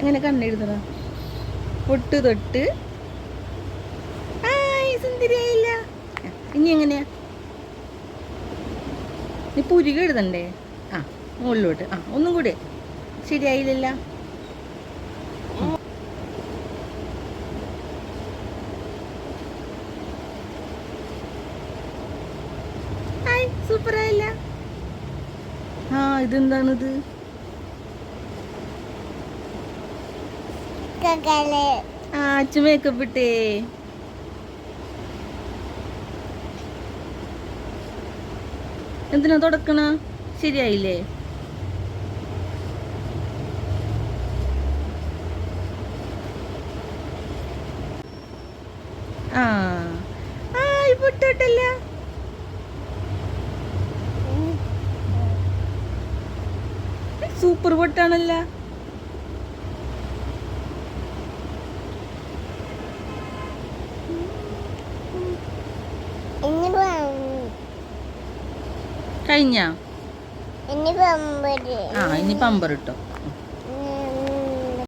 എങ്ങനെ കണ്ണെഴുതണ പൊട്ട് തൊട്ട്. സുന്ദരിയായില്ല. ഇനി എങ്ങനെയാ? നീ പുരുക എഴുതണ്ടേ? ആ മുകളിലോട്ട്. ആ ഒന്നും കൂടെ. ശരിയായില്ലല്ല. സൂപ്പറായില്ല. ആ ഇതെന്താണിത്? ആ അച്ഛൻ മേക്കപ്പ് ഇട്ടേ എന്തിനാ തുടക്കണ? ശരിയായില്ലേ? ആ സൂപ്പർ പൊട്ടാണല്ല ഇനി കഴിഞ്ഞ? ആ ഇനി പമ്പർ ഇട്ടോ